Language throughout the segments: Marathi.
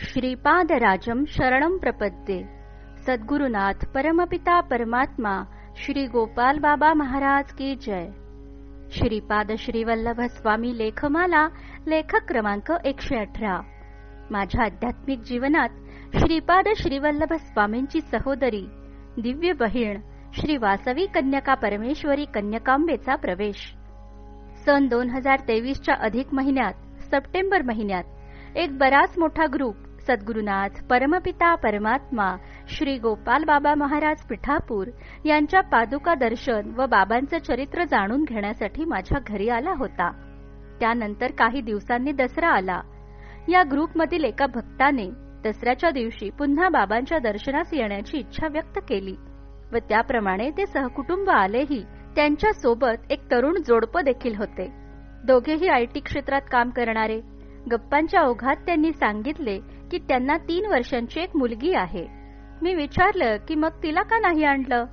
श्रीपादराजम शरणम प्रपद्ये। सद्गुरुनाथ परमपिता परमात्मा श्री गोपाल बाबा महाराज की जय। श्रीपाद श्रीवल्लभ स्वामी लेखमाला लेखक क्रमांक एकशे अठरा। माझ्या आध्यात्मिक जीवनात श्रीपाद श्रीवल्लभ स्वामींची सहोदरी दिव्य बहीण श्री वासवी कन्यका परमेश्वरी कन्यकांबेचा प्रवेश। सन दोन हजार तेवीसच्या अधिक महिन्यात सप्टेंबर महिन्यात एक बराच मोठा ग्रुप सद्गुरुनाथ परमपिता परमात्मा श्री गोपाल बाबा महाराज पिठापूर यांच्या पादुका दर्शन व बाबांचं चरित्र जाणून घेण्यासाठी माझ्या घरी आला होता. त्यानंतर काही दिवसांनी दसरा आला. या ग्रुपमधील एका भक्ताने दसऱ्याच्या दिवशी पुन्हा बाबांच्या दर्शनास येण्याची इच्छा व्यक्त केली व त्याप्रमाणे ते सहकुटुंब आलेही त्यांच्यासोबत एक तरुण जोडपं देखील होते. दोघेही आय टी क्षेत्रात काम करणारे गप्पांच्या ओघात त्यांनी सांगितले की त्यांना तीन वर्षांची एक मुलगी आहे. मी विचारलं की मग तिला का नाही आणलं?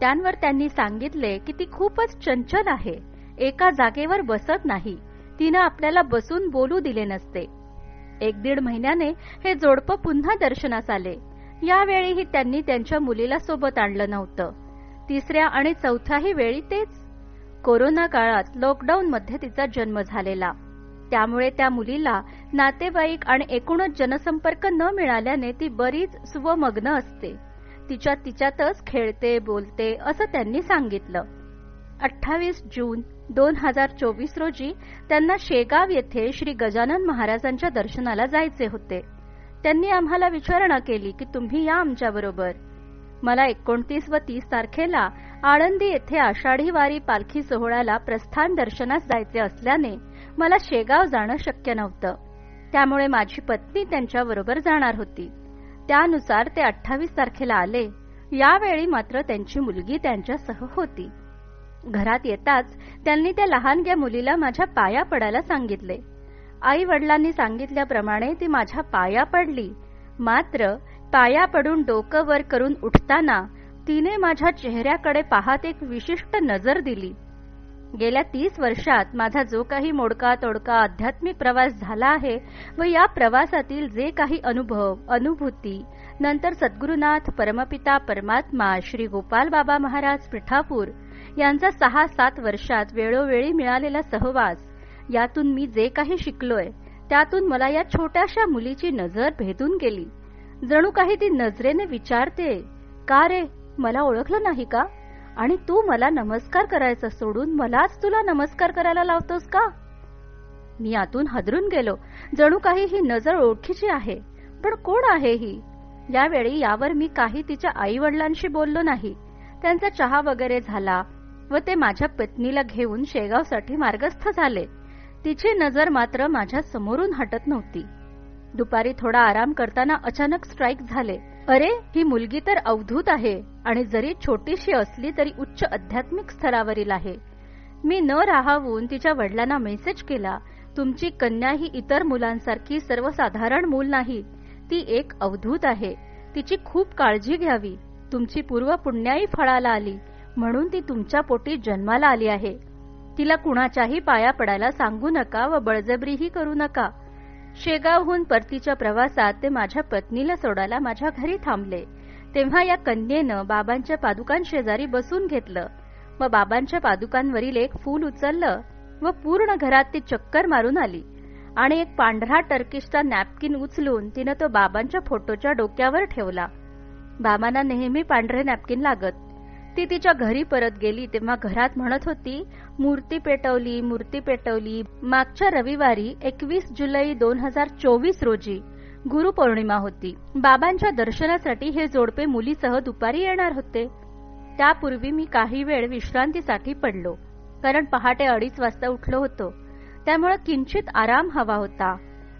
त्यांवर त्यांनी सांगितले की ती खूपच चंचल आहे. एका जागेवर बसत नाही. तिनं आपल्याला बसून बोलू दिले नसते. एक दीड महिन्याने हे जोडपं पुन्हा दर्शनास आले. यावेळीही त्यांनी त्यांच्या मुलीला सोबत आणलं नव्हतं. तिसऱ्या आणि चौथ्याही वेळी तेच. कोरोना काळात लॉकडाऊन मध्ये तिचा जन्म झालेला. त्यामुळे त्या मुलीला नातेवाईक आणि एकूणच जनसंपर्क न मिळाल्याने ती बरीच स्वमग्न असते. तिच्या तिच्यातच खेळते बोलते असं त्यांनी सांगितलं. अठ्ठावीस जून दोन हजार चोवीस रोजी त्यांना शेगाव येथे श्री गजानन महाराजांच्या दर्शनाला जायचे होते. त्यांनी आम्हाला विचारणा केली की तुम्ही या आमच्याबरोबर मला एकोणतीस व तीस तारखेला आळंदी येथे आषाढी वारी पालखी सोहळ्याला प्रस्थान दर्शनास जायचे असल्याने मला शेगाव जाणं शक्य नव्हतं. त्यामुळे माझी पत्नी त्यांच्याबरोबर जाणार होती. त्यानुसार ते अठ्ठावीस तारखेला आले. यावेळी मात्र त्यांची मुलगी त्यांच्यासह होती. घरात येताच त्यांनी त्या लहानग्या मुलीला माझ्या पाया पडायला सांगितले. आई वडिलांनी सांगितल्याप्रमाणे ती माझ्या पाया पडली. मात्र पाया पडून डोकं वर करून उठताना तिने माझ्या चेहऱ्याकडे पाहत एक विशिष्ट नजर दिली. गेल्या तीस वर्षात माझा जो काही मोडका तोडका आध्यात्मिक प्रवास झाला आहे व या प्रवासातील जे काही अनुभव अनुभूती नंतर सद्गुरुनाथ परमपिता परमात्मा श्री गोपाल बाबा महाराज पिठापूर यांचा सहा सात वर्षात वेळोवेळी मिळालेला सहवास यातून मी जे काही शिकलोय त्यातून मला या छोट्याशा मुलीची नजर भेदून गेली. जणू काही ती नजरेने विचारते का रे मला ओळखलं नाही का? आणि तू मला नमस्कार करायचा सोडून मलाच तुला नमस्कार करायला लावतोस का? मी आतून हदरून गेलो. जणू काही ही नजर ओळखीची आहे. पण कोण आहे ही? यावेळी यावर मी काही तिच्या आई वडिलांशी बोललो नाही. त्यांचा चहा वगैरे झाला व ते माझ्या पत्नीला घेऊन शेगावसाठी मार्गस्थ झाले. तिची नजर मात्र माझ्या समोरून हटत नव्हती. दुपारी थोडा आराम करताना अचानक स्ट्राईक झाले. अरे ही मुलगी तर अवधूत आहे आणि जरी छोटीशी असली तरी उच्च आध्यात्मिक स्तरावरील आहे. मी न राहावून तिच्या वडिलांना मेसेज केला तुमची कन्या ही इतर मुलांसारखी सर्वसाधारण मूल नाही. ती एक अवधूत आहे. तिची खूप काळजी घ्यावी. तुमची पूर्व पुण्याई फळाला आली म्हणून ती तुमच्या पोटी जन्माला आली आहे. तिला कुणाच्याही पाया पडायला सांगू नका व बळजबरीही करू नका. शेगावहून परतीच्या प्रवासात ते माझ्या पत्नीला सोडायला माझ्या घरी थांबले. तेव्हा या कन्येनं बाबांच्या पादुकांशेजारी बसून घेतलं. व बाबांच्या पादुकांवरील एक फूल उचललं व पूर्ण घरात ती चक्कर मारून आली. आणि एक पांढरा टर्किशचा नॅपकिन उचलून तिनं तो बाबांच्या फोटोच्या डोक्यावर ठेवला. बाबांना नेहमी पांढरे नॅपकिन लागत ती तिच्या घरी परत गेली तेव्हा घरात म्हणत होती मूर्ती पेटवली मूर्ती पेटवली. मागच्या रविवारी एकवीस जुलै दोन हजार चोवीस रोजी गुरुपौर्णिमा होती. बाबांच्या दर्शनासाठी हे जोडपे मुलीसह दुपारी येणार होते. त्यापूर्वी मी काही वेळ विश्रांतीसाठी पडलो कारण पहाटे अडीच वाजता उठलो होतो. त्यामुळे किंचित आराम हवा होता.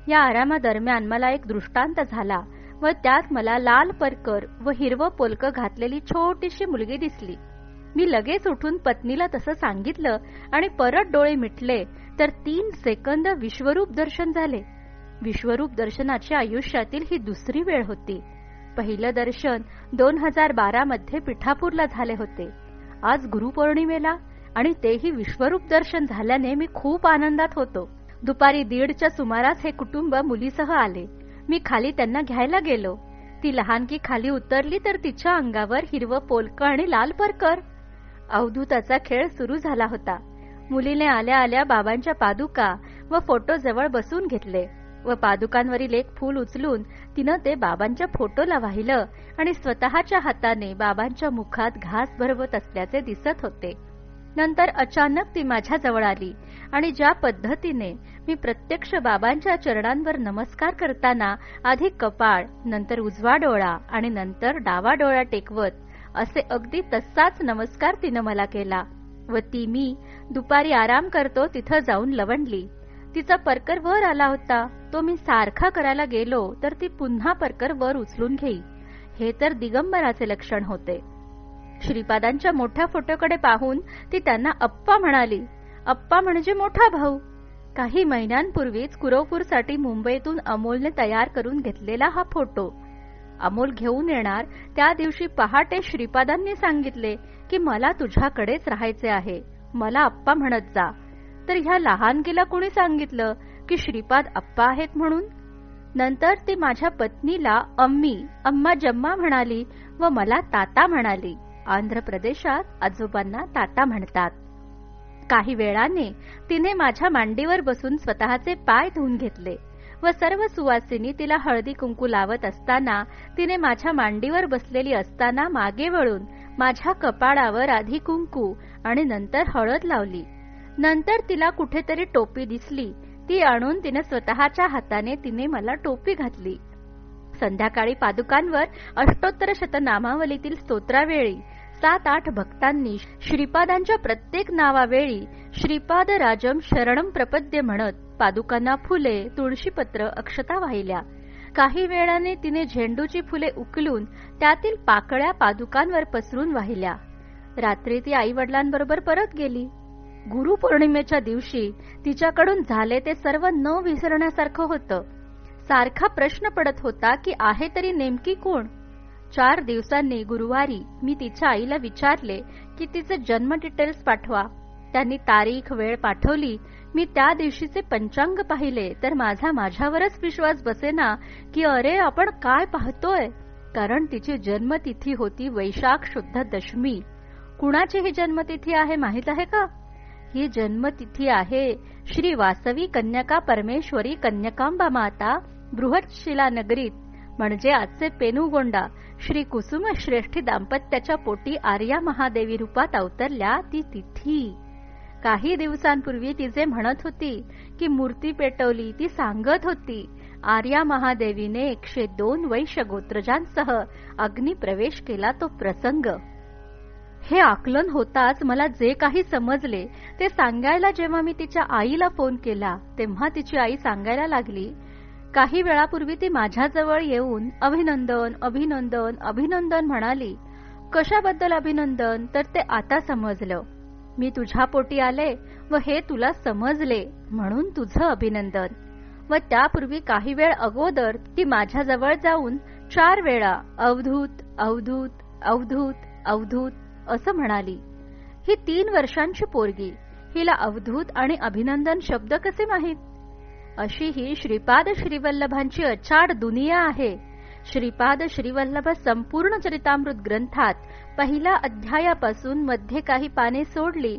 या आरामादरम्यान मला एक दृष्टांत झाला. व त्यात मला लाल परकर व हिरवं पोलक घातलेली छोटीशी मुलगी दिसली. मी लगेच उठून पत्नीला तसं सांगितलं आणि परत डोळे मिटले तर तीन सेकंद विश्वरूप दर्शन झाले. विश्वरूप दर्शनाची आयुष्यातील ही दुसरी वेळ होती. पहिलं दर्शन दोन हजार बारा मध्ये पिठापूरला झाले होते. आज गुरुपौर्णिमेला आणि तेही विश्वरूप दर्शन झाल्याने मी खूप आनंदात होतो. दुपारी दीडच्या सुमारास हे कुटुंब मुलीसह आले. मी खाली त्यांना घ्यायला गेलो. ती लहानकी खाली उतरली तर तिच्या अंगावर हिरवं पोलक आणि लाल परकर. अवधूताचा खेळ सुरू झाला होता. मुलीने आल्या आल्या बाबांच्या पादुका व फोटो जवळ बसून घेतले व पादुकांवरील एक फूल उचलून तिनं ते बाबांच्या फोटोला वाहिलं आणि स्वतःच्या हाताने बाबांच्या मुखात घास भरवत असल्याचे दिसत होते. नंतर अचानक ती माझ्याजवळ आली आणि ज्या पद्धतीने मी प्रत्यक्ष बाबांच्या चरणांवर नमस्कार करताना आधी कपाळ नंतर उजवा डोळा आणि नंतर डावा डोळा टेकवत असे अगदी तसाच नमस्कार तिनं मला केला व ती मी दुपारी आराम करतो तिथं जाऊन लवंडली. तिचा परकर वर आला होता. तो मी सारखा करायला गेलो तर ती पुन्हा परकर वर उचलून घेई. हे तर दिगंबराचे लक्षण होते. श्रीपादांच्या मोठ्या फोटोकडे पाहून ती त्यांना अप्पा म्हणाली अप्पा म्हणजे मोठा भाऊ. काही महिन्यांपूर्वीच कुरोपूरसाठी मुंबईतून अमोलने तयार करून घेतलेला हा फोटो. अमोल घेऊन येणार त्या दिवशी पहाटे श्रीपादांनी सांगितले की मला तुझ्याकडेच राहायचे आहे. मला अप्पा म्हणत जा. तर ह्या लहानगीला कोणी सांगितलं की श्रीपाद अप्पा आहेत म्हणून? नंतर ती माझ्या पत्नीला अम्मी अम्मा जम्मा म्हणाली व मला ताता म्हणाली. आंध्र प्रदेशात आजोबांना ताता म्हणतात. काही वेळाने तिने माझ्या मांडीवर बसून स्वतःचे पाय धुवून घेतले व सर्व सुवासिनी तिला हळदी कुंकू लावत असताना तिने माझ्या मांडीवर बसलेली असताना मागे वळून माझ्या कपाळावर आधी कुंकू आणि नंतर हळद लावली. नंतर तिला कुठेतरी टोपी दिसली. ती आणून तिने स्वतःच्या हाताने तिने मला टोपी घातली. संध्याकाळी पादुकांवर अष्टोत्तर शतनामावलीतील स्तोत्रावेळी सात आठ भक्तांनी श्रीपादांच्या प्रत्येक नावावेळी श्रीपाद राजम शरणम प्रपद्य म्हणत पादुकांना फुले तुळशीपत्र अक्षता वाहिल्या. काही वेळाने तिने झेंडूची फुले उकलून त्यातील पाकळ्या पादुकांवर पसरून वाहिल्या. रात्री ती आई वडिलांबरोबर परत गेली. गुरुपौर्णिमेच्या दिवशी तिच्याकडून झाले ते सर्व न विसरण्यासारखं होतं. सारखा प्रश्न पडत होता की आहे तरी नेमकी कोण? चार दिवसांनी गुरुवारी मी तिच्या आईला विचारले की तिचे जन्म डिटेल्स पाठवा. त्यांनी तारीख वेळ पाठवली. मी त्या दिवशीचे पंचांग पाहिले तर माझा माझ्यावरच विश्वास बसेना की अरे आपण काय पाहतोय? कारण तिची जन्मतिथी होती वैशाख शुद्ध दशमी. कुणाची ही जन्मतिथी आहे माहीत आहे का? ही जन्मतिथी आहे श्री वासवी कन्यका परमेश्वरी कन्यकांबा माता बृहतशिला नगरीत म्हणजे आजचे पेनुगोंडा श्री कुसुम श्रेष्ठी दाम्पत्याच्या पोटी आर्या महादेवी रूपात अवतरल्या ती तिथी. काही दिवसांपूर्वी ती जे म्हणत होती की मूर्ती पेटवली ती सांगत होती आर्या महादेवीने एकशे दोन वैश्य गोत्रजांसह अग्नी प्रवेश केला तो प्रसंग. हे आकलन होताच मला जे काही समजले ते सांगायला जेव्हा मी तिच्या आईला फोन केला तेव्हा तिची आई सांगायला लागली काही वेळापूर्वी ती माझ्याजवळ येऊन अभिनंदन अभिनंदन अभिनंदन म्हणाली कशाबद्दल अभिनंदन? तर ते आता समजलं. मी तुझ्या पोटी आले व हे तुला समजले म्हणून तुझं अभिनंदन. व त्यापूर्वी काही वेळ अगोदर ती माझ्याजवळ जाऊन चार वेळा अवधूत अवधूत अवधूत अवधूत असं म्हणाली. ही तीन वर्षांची पोरगी. हिला अवधूत आणि अभिनंदन शब्द कसे माहीत? अशी ही श्रीपाद श्रीवल्लभांची अचाड दुनिया आहे. श्रीपाद श्रीवल्लभ संपूर्ण चरितामृत ग्रंथात पहिल्या अध्यायापासून मध्ये काही पाने सोडली.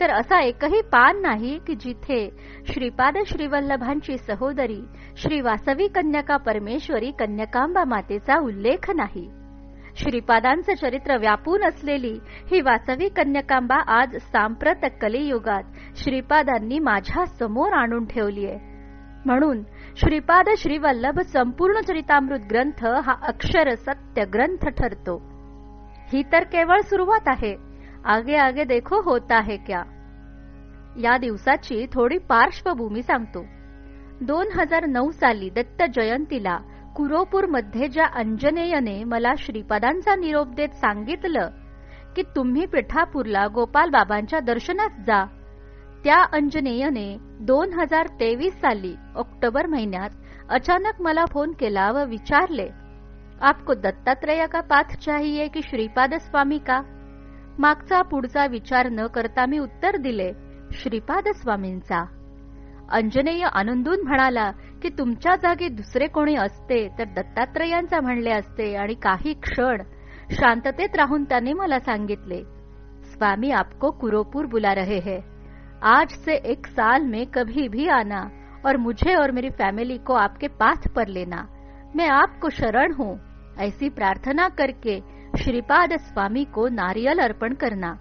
तर असा एकही पान नाही की जिथे श्रीपाद श्रीवल्लभांची सहोदरी श्री वासवी कन्यका परमेश्वरी कन्यकांबा मातेचा उल्लेख नाही. श्रीपादांचं चरित्र व्यापून असलेली ही वासवी कन्यकांबा आज सांप्रत कलियुगात श्रीपादांनी माझ्यासमोर आणून ठेवली आहे म्हणून श्रीपाद श्रीवल्लभ संपूर्ण चरितामृत ग्रंथ हा अक्षर सत्य ग्रंथ ठरतो. ही तर केवळ सुरुवात आहे. आगे आगे देखो होता है क्या? या दिवसाची थोडी पार्श्वभूमी सांगतो. दोन हजार नऊ साली दत्त जयंतीला कुरोपूरमध्ये ज्या अंजनेयने मला श्रीपादांचा निरोप देत सांगितलं की तुम्ही पिठापूरला गोपाल बाबांच्या दर्शनात जा. त्या अंजनेयने दोन हजार तेवीस साली ऑक्टोबर महिन्यात अचानक मला फोन केला व विचारले आपको दत्तात्रेय का पाथ चाहिए की श्रीपाद स्वामी का? मागचा पुढचा विचार न करता मी उत्तर दिले श्रीपाद स्वामींचा. अंजनेय आनंदून म्हणाला की तुमच्या जागी दुसरे कोणी असते तर दत्तात्रयांचा म्हणले असते आणि काही क्षण शांततेत राहून त्यांनी मला सांगितले स्वामी आपको कुरोपूर बुला रहे है आज से एक साल में कभी भी आना और मुझे और मेरी फैमिली को आपके पाथ पर लेना। मैं आपको शरण हूँ। ऐसी प्रार्थना करके श्रीपाद स्वामी को नारियल अर्पण करना।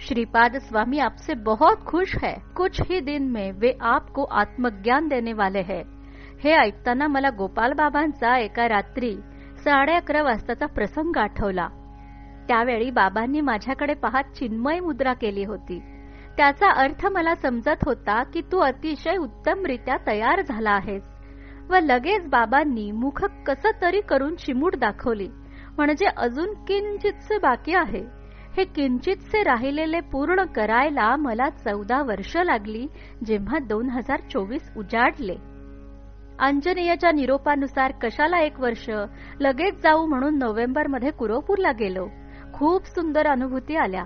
श्रीपाद स्वामी आपसे बहुत खुश है। कुछ ही दिन में वे आपको आत्मज्ञान देने वाले हैं। हे ऐकताना मला गोपाल बाबांचा एका रात्री साडे अकरा वाजताचा प्रसंग आठवला. त्यावेळी बाबांनी माझ्याकडे पाहत चिन्मय मुद्रा केली होती. त्याचा अर्थ मला समजत होता की तू अतिशय उत्तमरित्या तयार झाला आहेस. व लगेच बाबांनी मुख कस तरी करून चिमूट दाखवली. म्हणजे अजून किंचितसे बाकी आहे. हे किंचितसे राहिलेले पूर्ण करायला मला चौदा वर्ष लागली जेव्हा दोन हजार चोवीस उजाडले. अंजनेयच्या निरोपानुसार कशाला एक वर्ष? लगेच जाऊ म्हणून नोव्हेंबरमध्ये कुरोपूरला गेलो. खूप सुंदर अनुभूती आल्या.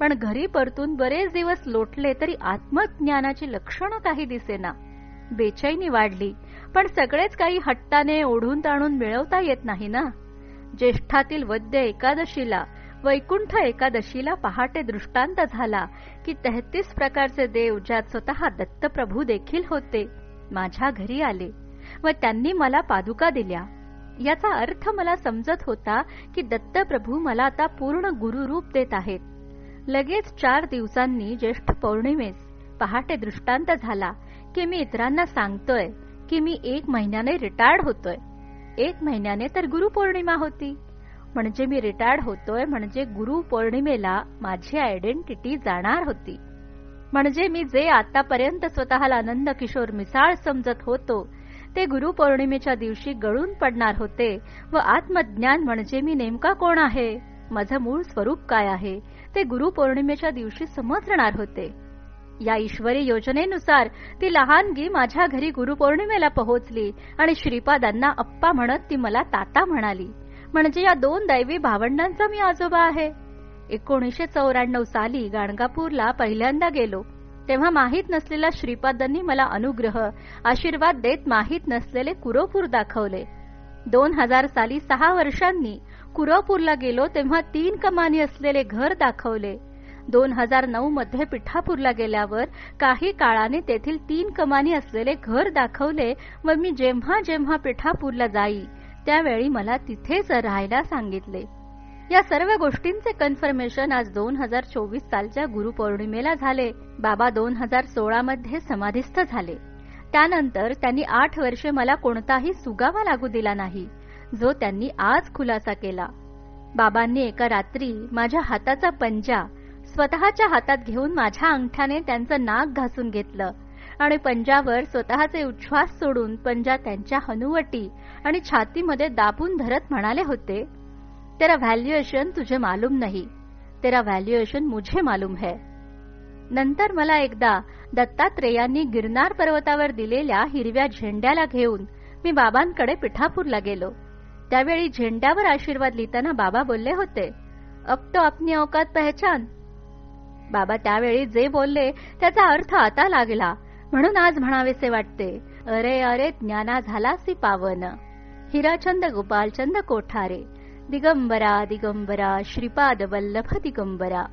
पण घरी परतून बरेच दिवस लोटले तरी आत्मज्ञानाची लक्षणं काही दिसेना. बेचैनी वाढली पण सगळेच काही हट्टाने ओढून ताणून मिळवता येत नाही ना? ज्येष्ठातील वद्य एकादशीला वैकुंठ एकादशीला पहाटे दृष्टांत झाला की तेहतीस प्रकारचे देव ज्यात स्वतः दत्तप्रभू देखील होते माझ्या घरी आले व त्यांनी मला पादुका दिल्या. याचा अर्थ मला समजत होता की दत्तप्रभू मला आता पूर्ण गुरुरूप देत आहेत. लगेच चार दिवसांनी ज्येष्ठ पौर्णिमेस पहाटे दृष्टांत झाला की मी इतरांना सांगतोय की मी एक महिन्याने रिटायर्ड होतोय. एक महिन्याने तर गुरुपौर्णिमा होती. म्हणजे मी रिटायर्ड होतोय म्हणजे गुरु पौर्णिमेला माझी आयडेंटिटी जाणार होती. म्हणजे मी जे आतापर्यंत स्वतःला आनंद किशोर मिसाळ समजत होतो ते गुरुपौर्णिमेच्या दिवशी गळून पडणार होते व आत्मज्ञान म्हणजे मी नेमका कोण आहे? माझं मूळ स्वरूप काय आहे? ते गुरुपौर्णिमेच्या दिवशी समजणार होते. या ईश्वरी योजनेनुसार ती लहानगी माझ्या घरी गुरुपौर्णिमेला पोहोचली आणि श्रीपादांना अप्पा म्हणत ती मला ताता म्हणाली. म्हणजे या दोन दैवी भावंडांचा मी आजोबा आहे. एकोणीशे चौऱ्याण्णव साली गाणगापूरला पहिल्यांदा गेलो. तेव्हा माहीत नसलेल्या श्रीपादांनी मला अनुग्रह आशीर्वाद देत माहीत नसलेले कुरोपूर दाखवले. दोन हजार साली सहा वर्षांनी कुरोपूरला गेलो तेव्हा तीन कमानी असलेले घर दाखवले. दोन हजार नऊ मध्ये पिठापूरला गेल्यावर काही काळाने तेथील तीन कमानी असलेले घर दाखवले व मी जेव्हा जेव्हा पिठापूरला जाई त्यावेळी मला तिथेच राहायला सांगितले. या सर्व गोष्टींचे कन्फर्मेशन आज दोन हजार चोवीस सालच्या गुरुपौर्णिमेला झाले. बाबा दोन हजार सोळा मध्ये समाधिस्थ झाले. त्यानंतर त्यांनी आठ वर्षे मला कोणताही सुगावा लागू दिला नाही. जो त्यांनी आज खुलासा केला. बाबांनी एका रात्री माझ्या हाताचा पंजा स्वतःच्या हातात घेऊन माझ्या अंगठ्याने त्यांचं नाक घासून घेतलं आणि पंजावर स्वतःचे उच्छ्वास सोडून पंजा त्यांच्या हनुवटी आणि छातीमध्ये दाबून धरत म्हणाले होते तेरा व्हॅल्युएशन तुझे मालूम नाही. तेरा व्हॅल्युएशन मुझे मालूम है. नंतर मला एकदा दत्तात्रेयांनी गिरनार पर्वतावर दिलेल्या हिरव्या झेंड्याला घेऊन मी बाबांकडे पिठापूरला गेलो. त्यावेळी झेंड्यावर आशीर्वाद लिहिताना बाबा बोलले होते अब तो अपनी औकात पहचान. बाबा त्यावेळी जे बोलले त्याचा अर्थ आता लागला. म्हणून आज म्हणावेसे वाटते अरे अरे ज्ञाना झालासी पावन. हिराचंद गोपालचंद कोठारे. दिगंबरा दिगंबरा श्रीपाद वल्लभ दिगंबरा.